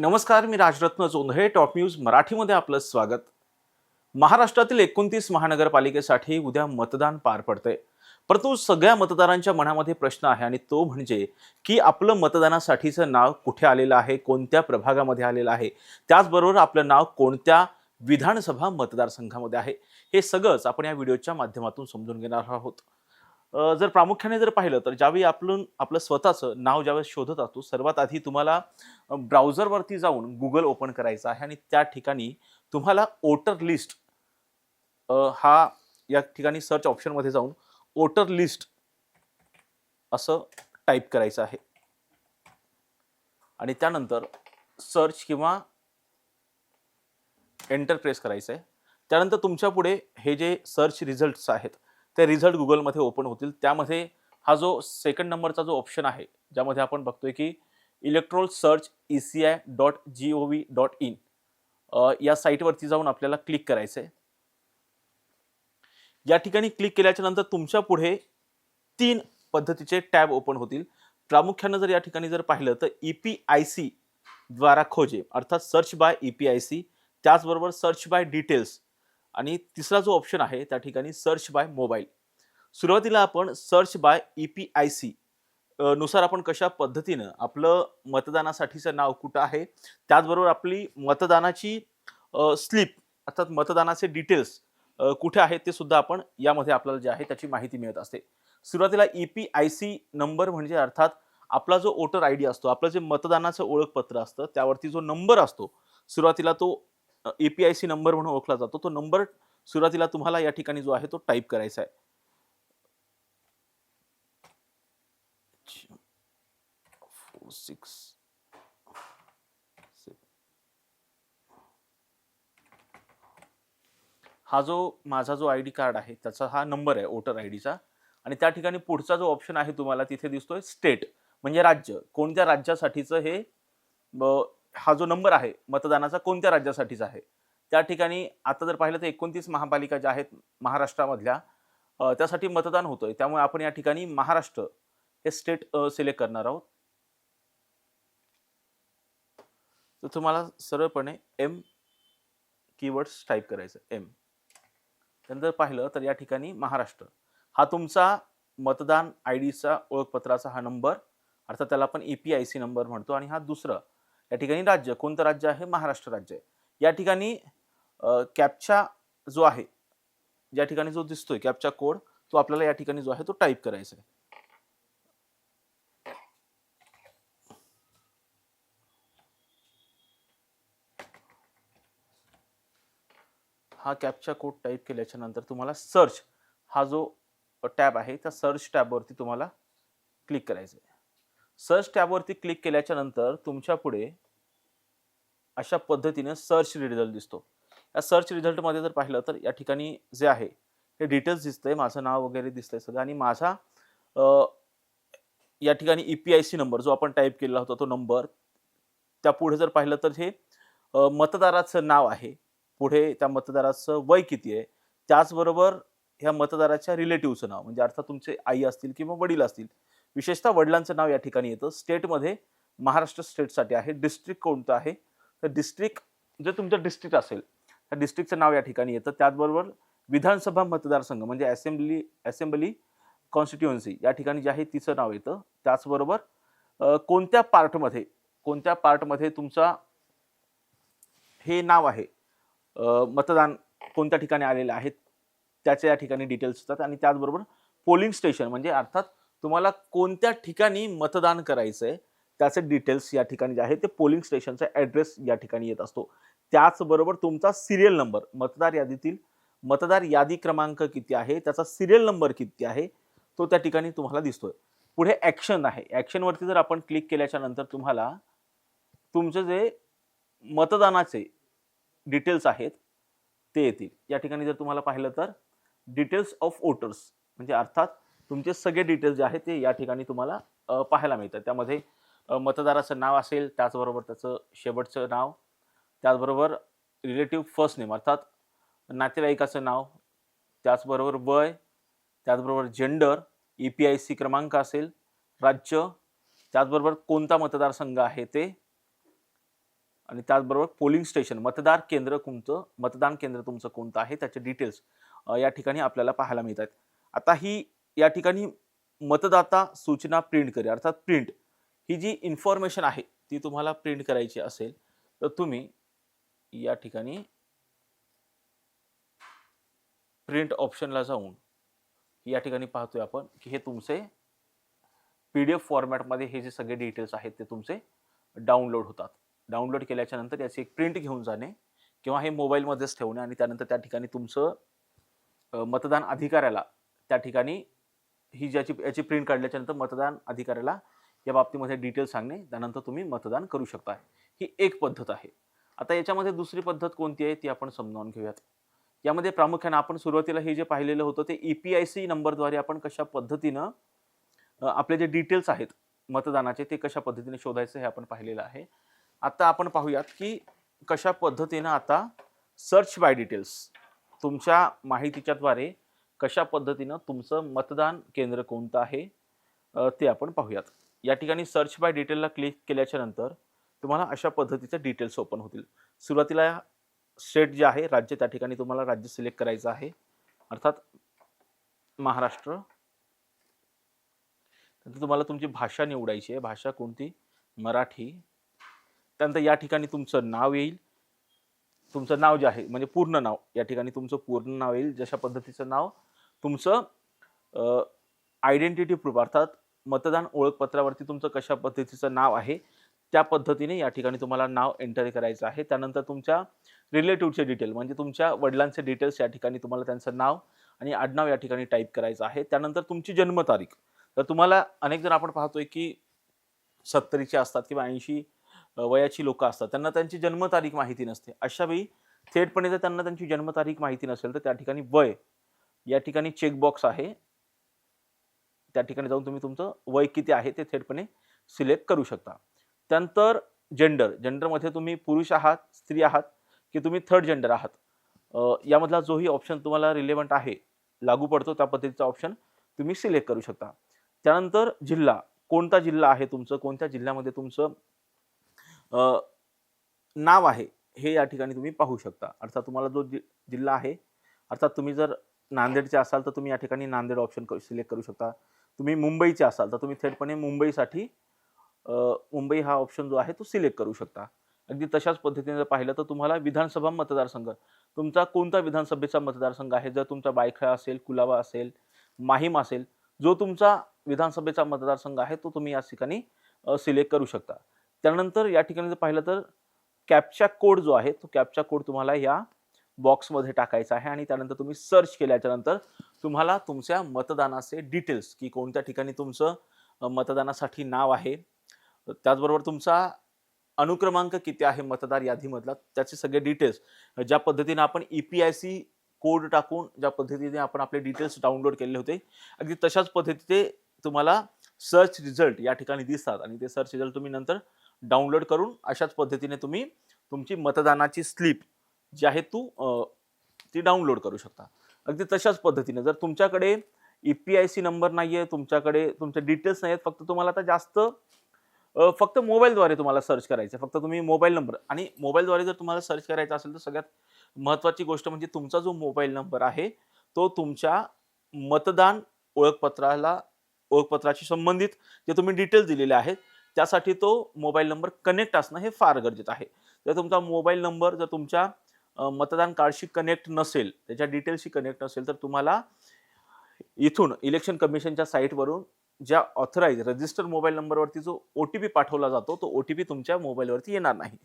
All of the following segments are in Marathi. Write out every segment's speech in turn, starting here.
नमस्कार मी राजरत्न जोंधळे टॉप न्यूज मराठीमध्ये आपलं स्वागत. महाराष्ट्रातील एकोणतीस महानगरपालिकेसाठी उद्या मतदान पार पडतंय. परंतु सगळ्या मतदारांच्या मनामध्ये प्रश्न आहे आणि तो म्हणजे की आपलं मतदानासाठीचं नाव कुठे आलेलं आहे कोणत्या प्रभागामध्ये आलेलं आहे त्याचबरोबर आपलं नाव कोणत्या विधानसभा मतदारसंघामध्ये आहे हे सगळंच आपण या व्हिडिओच्या माध्यमातून समजून घेणार आहोत. जर प्रामुख्याने जर पाहिलं तर ज्यावेळी आपण आपलं स्वतःचं नाव ज्यावेळेस शोधत असतो सर्वात आधी तुम्हाला ब्राउझरवरती जाऊन गुगल ओपन करायचं आहे आणि त्या ठिकाणी तुम्हाला वोटर लिस्ट हा या ठिकाणी सर्च ऑप्शनमध्ये जाऊन वोटर लिस्ट असं टाईप करायचं आहे. आणि त्यानंतर सर्च किंवा एंटर प्रेस करायचं आहे त्यानंतर तुमच्यापुढे हे जे सर्च रिझल्ट्स आहेत ते रिझल्ट गुगलमध्ये ओपन होतील. त्यामध्ये हा जो सेकंड नंबरचा जो ऑप्शन आहे ज्यामध्ये आपण बघतोय की electoral search E C I dot G O V dot in या साईटवरती जाऊन आपल्याला क्लिक करायचं आहे या ठिकाणी क्लिक केल्याच्यानंतर तुमच्यापुढे तीन पद्धतीचे टॅब ओपन होतील. प्रामुख्यानं जर या ठिकाणी जर पाहिलं तर ई पी आय सी द्वारा खोजे अर्थात search by E P I C त्याचबरोबर सर्च बाय डिटेल्स आणि तिसरा जो ऑप्शन आहे त्या ठिकाणी सर्च बाय मोबाईल सुरुवातीला आपण search by E P I C नुसार आपण कशा पद्धतीनं आपलं मतदानासाठीचं नाव कुठं आहे त्याचबरोबर आपली मतदानाची स्लिप अर्थात मतदानाचे डिटेल्स कुठे आहेत ते सुद्धा आपण यामध्ये आपल्याला जे आहे त्याची माहिती मिळत असते. सुरुवातीला E P I C number म्हणजे अर्थात आपला जो वोटर आय डी असतो आपलं जे मतदानाचं ओळखपत्र असतं त्यावरती जो नंबर असतो सुरुवातीला तो A P I C number म्हणून ओळखला जातो. तो नंबर सुरुवातीला तुम्हाला या ठिकाणी जो आहे तो टाईप करायचा आहे. फोर सिक्स हा जो माझा जो आय डी कार्ड आहे त्याचा हा नंबर आहे वोटर आय डीचा आणि त्या ठिकाणी पुढचा जो ऑप्शन आहे तुम्हाला तिथे दिसतोय स्टेट म्हणजे राज्य. कोणत्या राज्यासाठीचं हे हा जो नंबर आहे मतदानाचा कोणत्या राज्यासाठीचा आहे? त्या ठिकाणी आता जर पाहिलं तर एकोणतीस महापालिका ज्या आहेत महाराष्ट्रामधल्या त्यासाठी मतदान होतंय. त्यामुळे आपण या ठिकाणी महाराष्ट्र हे स्टेट सिलेक्ट करणार आहोत. तर तुम्हाला सरळपणे एम कीवर्ड्स टाईप करायचं एम त्यानंतर पाहिलं तर या ठिकाणी महाराष्ट्र. हा तुमचा मतदान आय डीचा ओळखपत्राचा हा नंबर अर्थात त्याला आपण E P I C number म्हणतो. आणि हा दुसरा या ठिकाणी राज्य कोणतं राज्य आहे? महाराष्ट्र राज्य आहे. या ठिकाणी कॅपचा जो आहे या ठिकाणी जो दिसतोय कॅपचा कोड तो आपल्याला या ठिकाणी जो आहे तो टाईप करायचा आहे. हा कॅपचा कोड टाईप केल्याच्यानंतर तुम्हाला सर्च हा जो टॅब आहे त्या सर्च टॅबवरती तुम्हाला क्लिक करायचं आहे सर्च टॅबवरती क्लिक केल्याच्यानंतर तुमच्यापुढे अशा पद्धतीने सर्च रिझल्ट दिसतो. या सर्च रिझल्टमध्ये जर पाहिलं तर या ठिकाणी जे आहे हे डिटेल्स दिसतंय. माझं नाव वगैरे दिसतंय सगळं. आणि माझा या ठिकाणी E P I C number जो आपण टाईप केलेला होता तो नंबर त्या पुढे जर पाहिलं तर हे मतदाराचं नाव आहे. पुढे त्या मतदाराचं वय किती आहे? त्याचबरोबर ह्या मतदाराच्या रिलेटिव्हचं नाव. म्हणजे अर्थात तुमचे आई असतील किंवा वडील असतील. विशेषतः वडिलांचं नाव या ठिकाणी येतं. स्टेटमध्ये महाराष्ट्र स्टेटसाठी आहे. डिस्ट्रिक्ट कोणतं आहे? तर डिस्ट्रिक्ट जर तुमचं डिस्ट्रिक्ट असेल त्या डिस्ट्रिक्टचं नाव या ठिकाणी येतं. त्याचबरोबर विधानसभा मतदारसंघ म्हणजे असेंब्ली असेंब्ली कॉन्स्टिट्युएन्सी या ठिकाणी जे आहे तिचं नाव येतं. त्याचबरोबर कोणत्या पार्टमध्ये कोणत्या पार्टमध्ये तुमचा हे नाव आहे? मतदान कोणत्या ठिकाणी आलेलं आहे? त्याच्या या ठिकाणी डिटेल्स असतात आणि त्याचबरोबर पोलिंग स्टेशन म्हणजे अर्थात तुम्हाला कोणत्या ठिकाणी मतदान करायचं आहे त्याचे डिटेल्स या ठिकाणी जे आहे ते पोलिंग स्टेशनचा ॲड्रेस या ठिकाणी येत असतो. त्याचबरोबर तुमचा सिरियल नंबर मतदार यादीतील मतदार यादी क्रमांक किती आहे त्याचा सिरियल नंबर किती आहे तो त्या ठिकाणी तुम्हाला दिसतोय. पुढे ॲक्शन आहे. ॲक्शनवरती जर आपण क्लिक केल्याच्यानंतर तुम्हाला तुमचे जे मतदानाचे डिटेल्स आहेत ते येतील. या ठिकाणी जर तुम्हाला पाहिलं तर डिटेल्स ऑफ वोटर्स म्हणजे अर्थात तुमचे सगळे डिटेल्स जे आहेत ते या ठिकाणी तुम्हाला पाहायला मिळतात. त्यामध्ये मतदाराचं नाव असेल त्याचबरोबर त्याचं शेवटचं नाव त्याचबरोबर रिलेटिव्ह फर्स्ट नेम अर्थात नातेवाईकाचं नाव त्याचबरोबर वय त्याचबरोबर gender E P I C क्रमांक असेल राज्य त्याचबरोबर कोणता मतदारसंघ आहे ते आणि त्याचबरोबर पोलिंग स्टेशन मतदार केंद्र कोणतं मतदान केंद्र तुमचं कोणतं आहे त्याचे डिटेल्स या ठिकाणी आपल्याला पाहायला मिळत आहेत आता ही या ठिकाणी मतदाता सूचना प्रिंट करे अर्थात प्रिंट ही जी इन्फॉर्मेशन आहे ती तुम्हाला प्रिंट करायची असेल तर तुम्ही या ठिकाणी प्रिंट ऑप्शनला जाऊन या ठिकाणी पाहतोय आपण की हे तुमचे पी डी एफ फॉर्मॅटमध्ये हे जे सगळे डिटेल्स आहेत ते तुमचे डाउनलोड होतात. डाउनलोड केल्याच्यानंतर याची एक प्रिंट घेऊन जाणे किंवा हे मोबाईलमध्येच ठेवणे आणि त्यानंतर त्या ठिकाणी तुमचं मतदान अधिकाऱ्याला त्या ठिकाणी ही ज्याची याची प्रिंट काढल्याच्यानंतर मतदान अधिकाऱ्याला या बाबतीमध्ये डिटेल सांगणे त्यानंतर तुम्ही मतदान करू शकता. ही एक पद्धत आहे. आता याच्यामध्ये दुसरी पद्धत कोणती आहे ती आपण समजावून घेऊयात. यामध्ये प्रामुख्याने आपण सुरुवातीला हे जे पाहिलेलं होतं ते ई पी आय सी नंबरद्वारे आपण कशा पद्धतीनं आपले जे डिटेल्स आहेत मतदानाचे ते कशा पद्धतीने शोधायचं हे आपण पाहिलेलं आहे. आता आपण पाहूयात की कशा पद्धतीनं आता सर्च बाय डिटेल्स तुमच्या माहितीच्याद्वारे कशा पद्धतीनं तुमचं मतदान केंद्र कोणतं आहे ते आपण पाहूयात. या ठिकाणी सर्च बाय डिटेलला क्लिक केल्याच्यानंतर तुम्हाला अशा पद्धतीचे डिटेल्स ओपन होतील. सुरुवातीला स्टेट जे आहे राज्य त्या ठिकाणी तुम्हाला राज्य सिलेक्ट करायचं आहे. अर्थात महाराष्ट्र. त्यानंतर तुम्हाला तुमची भाषा निवडायची आहे. भाषा कोणती? मराठी. त्यानंतर या ठिकाणी तुमचं नाव येईल. तुमचं नाव जे आहे म्हणजे पूर्ण नाव. या ठिकाणी तुमचं पूर्ण नाव येईल. जशा पद्धतीचं नाव तुमचं आयडेंटिटी प्रूफ अर्थात मतदान ओळखपत्रावरती तुमचं कशा पद्धतीचं नाव आहे त्या पद्धतीने या ठिकाणी तुम्हाला नाव एंटर करायचं आहे. त्यानंतर तुमच्या रिलेटिव्हचे डिटेल म्हणजे तुमच्या वडिलांचे डिटेल्स या ठिकाणी तुम्हाला त्यांचं नाव आणि आडनाव या ठिकाणी टाईप करायचं आहे. त्यानंतर तुमची जन्मतारीख. तर तुम्हाला अनेक जण आपण पाहतोय की सत्तरीचे असतात किंवा ऐंशी वयाची लोकं असतात. त्यांना त्यांची जन्मतारीख माहिती नसते. अशावेळी थेटपणे जर त्यांना त्यांची जन्मतारीख माहिती नसेल तर त्या ठिकाणी वय या ठिकाणी चेकबॉक्स आहे. त्या ठिकाणी जाऊन तुम्ही तुमचं वय किती आहे ते थेटपणे सिलेक्ट करू शकता. त्यानंतर जेंडर जेंडरमध्ये तुम्ही पुरुष आहात स्त्री आहात की तुम्ही थर्ड जेंडर आहात. यामधला जोही ऑप्शन तुम्हाला रिलेवंट आहे लागू पडतो त्या पद्धतीचा ऑप्शन तुम्ही सिलेक्ट करू शकता. त्यानंतर जिल्हा कोणता जिल्हा आहे तुमचं कोणत्या जिल्ह्यामध्ये तुमचं नाव आहे हे या ठिकाणी तुम्ही पाहू शकता. अर्थात तुम्हाला जो जि जिल्हा आहे अर्थात तुम्ही जर नांदेडचे असाल तर तुम्ही या ठिकाणी नांदेड ऑप्शन सिलेक्ट करू शकता. तुम्ही मुंबईचे असाल तर तुम्ही थेटपणे मुंबईसाठी मुंबई हा ऑप्शन जो आहे तो सिलेक्ट करू शकता. अगदी तशाच पद्धतीने जर पाहिलं तर तुम्हाला विधानसभा मतदारसंघ तुमचा कोणता विधानसभेचा मतदारसंघ आहे? जर तुमचा बायखळा असेल कुलाबा असेल माहीम असेल जो तुमचा विधानसभेचा मतदारसंघ आहे तो तुम्ही या ठिकाणी सिलेक्ट करू शकता. त्यानंतर या ठिकाणी जर पाहिलं तर कॅपचा कोड जो आहे तो कॅपचा कोड तुम्हाला या बॉक्समध्ये टाकायचा आहे आणि त्यानंतर तुम्ही सर्च केल्याच्यानंतर तुम्हाला तुमच्या मतदानाचे डिटेल्स की कोणत्या ठिकाणी तुमचं मतदानासाठी नाव आहे. त्याचबरोबर तुमचा अनुक्रमांक किती आहे मतदार यादीमधला त्याचे सगळे डिटेल्स ज्या पद्धतीने आपण E P I C code टाकून ज्या पद्धतीने आपण आपले डिटेल्स डाउनलोड केले होते अगदी तशाच पद्धतीने तुम्हाला सर्च रिझल्ट या ठिकाणी दिसतात आणि ते सर्च रिझल्ट तुम्ही नंतर डाउनलोड करून अशाच पद्धतीने तुम्ही तुमची मतदानाची स्लिप जे आहे तू ती डाउनलोड करू शकता अगदी तशाच पद्धतीने जर तुमच्याकडे E P I C number नाही आहे तुमच्याकडे तुमचे डिटेल्स नाही आहेत फक्त तुम्हाला आता जास्त फक्त मोबाईलद्वारे तुम्हाला सर्च करायचं आहे. फक्त तुम्ही मोबाईल नंबर आणि मोबाईलद्वारे जर तुम्हाला सर्च करायचं असेल तर सगळ्यात महत्त्वाची गोष्ट म्हणजे तुमचा जो मोबाईल नंबर आहे तो तुमच्या मतदान ओळखपत्राला ओळखपत्राशी संबंधित जे तुम्ही डिटेल्स दिलेले आहेत त्यासाठी तो मोबाईल नंबर कनेक्ट असणं हे फार गरजेचं आहे जर तुमचा मोबाईल नंबर जर तुमच्या मतदान कार्डशी कनेक्ट नसेल त्याच्या डिटेल्सशी कनेक्ट नसेल तर तुम्हाला इथून इलेक्शन कमिशनच्या साईटवरून ज्या ऑथराईज रजिस्टर मोबाईल नंबरवरती जो ओ टी पी पाठवला जातो तो ओ टी पी तुमच्या मोबाईलवरती येणार नाही.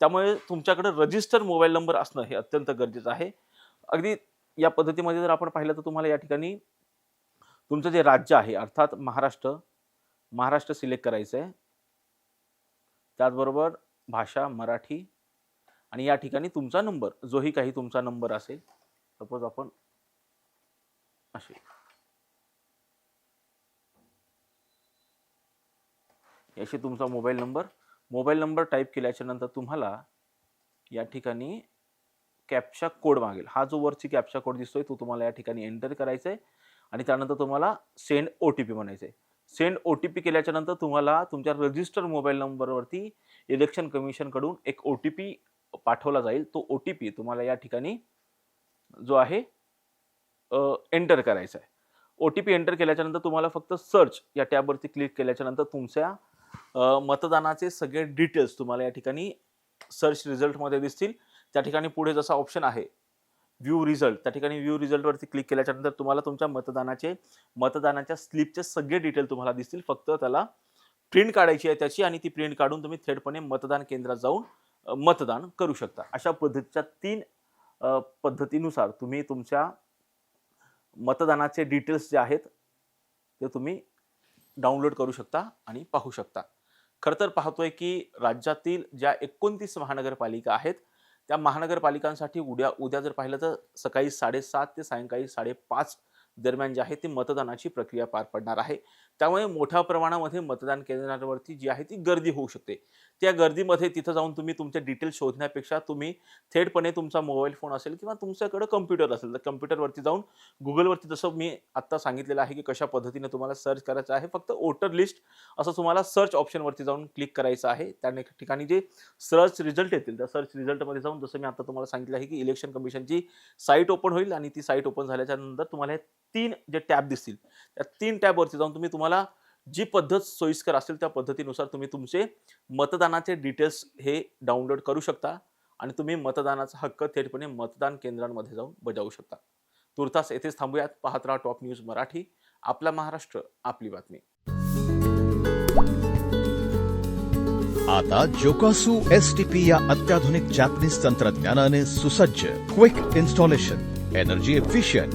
त्यामुळे तुमच्याकडे रजिस्टर मोबाईल नंबर असणं हे अत्यंत गरजेचं आहे. अगदी या पद्धतीमध्ये जर आपण पाहिलं तर तुम्हाला या ठिकाणी तुमचं जे राज्य आहे अर्थात महाराष्ट्र महाराष्ट्र सिलेक्ट करायचं आहे त्याचबरोबर भाषा मराठी आणि या ठिकाणी तुमचा नंबर जोही काही तुमचा नंबर असेल सपोज आपण असे. याशी तुमचा mobile number mobile number type केल्याच्यानंतर तुम्हाला या ठिकाणी कॅप्चा कोड मागेल. हा जो वरची कॅप्चा कोड दिसतोय तो तुम्हाला या ठिकाणी एंटर करायचा आहे आणि त्यानंतर तुम्हाला सेंड ओ टी पी म्हणायचं आहे सेंड ओ टी पी केल्याच्यानंतर तुम्हाला तुमच्या रजिस्टर मोबाईल नंबरवरती इलेक्शन कमिशनकडून एक ओ टी पी पाठवला जाईल तो ओ टी पी तुम्हाला या ठिकाणी जो आहे एंटर करायचा आहे. ओ टी पी एंटर केल्याच्यानंतर तुम्हाला फक्त सर्च या टॅबवरती क्लिक केल्याच्यानंतर तुमच्या मतदानाचे सगळे डिटेल्स तुम्हाला या ठिकाणी सर्च रिझल्टमध्ये दिसतील. त्या ठिकाणी पुढे जसा ऑप्शन आहे व्ह्यू रिझल्ट त्या ठिकाणी व्ह्यू रिझल्टवरती क्लिक केल्याच्यानंतर तुम्हाला तुमच्या मतदानाचे मतदानाच्या स्लिपचे सगळे डिटेल तुम्हाला दिसतील. फक्त त्याला प्रिंट काढायची आहे त्याची आणि ती प्रिंट काढून तुम्ही थेटपणे मतदान केंद्रात जाऊन मतदान करू शकता. अशा पद्धतीच्या तीन पद्धतीनुसार तुम्ही तुमच्या मतदानाचे डिटेल्स जे आहेत ते तुम्ही डाउनलोड करू शकता आणि पाहू शकता. खरं तर पाहतोय की राज्यातील ज्या एकोणतीस महानगरपालिका आहेत त्या महानगरपालिकांसाठी उद्या उद्या जर पाहिलं तर सकाळी साडेसात ते सायंकाळी साडेपाच दरम्यान जे आहे ती मतदानाची प्रक्रिया पार पडणार आहे. त्यामुळे मोठ्या प्रमाणामध्ये मतदान केंद्रावरती जी आहे ती गर्दी होऊ शकते. त्या गर्दीमध्ये तिथं जाऊन तुम्ही तुमचे डिटेल शोधण्यापेक्षा तुम्ही थेटपणे तुमचा मोबाईल फोन असेल किंवा तुमच्याकडं कम्प्युटर असेल. तर कम्प्युटरवरती जाऊन गुगलवरती जसं मी आत्ता सांगितलेलं आहे की कशा पद्धतीने तुम्हाला सर्च करायचं आहे फक्त वोटर लिस्ट असं तुम्हाला सर्च ऑप्शनवरती जाऊन क्लिक करायचं आहे. त्या ठिकाणी जे सर्च रिझल्ट येतील त्या सर्च रिझल्टमध्ये जाऊन जसं मी आता तुम्हाला सांगितलं आहे की इलेक्शन कमिशनची साईट ओपन होईल आणि ती साईट ओपन झाल्याच्यानंतर तुम्हाला हे तीन जे टॅब दिसतील त्या तीन टॅबवरती जाऊन तुम्ही तुम्हाला जी पद्धत सोयीस्कर असेल त्या पद्धतीनुसार तुम्ही तुमचे मतदानाचे डिटेल्स हे डाउनलोड करू शकता आणि तुम्ही मतदानाचा हक्क थेटपणे मतदान केंद्रांमध्ये जाऊन बजावू शकता. तुर्तास येथेच थांबूयात. पाहत राहा टॉप न्यूज मराठी. आपला महाराष्ट्र आपली बातमी. आता जोकासू एस टी पी या अत्याधुनिक जॅपनीज तंत्रज्ञानाने सुसज्ज quick installation energy efficient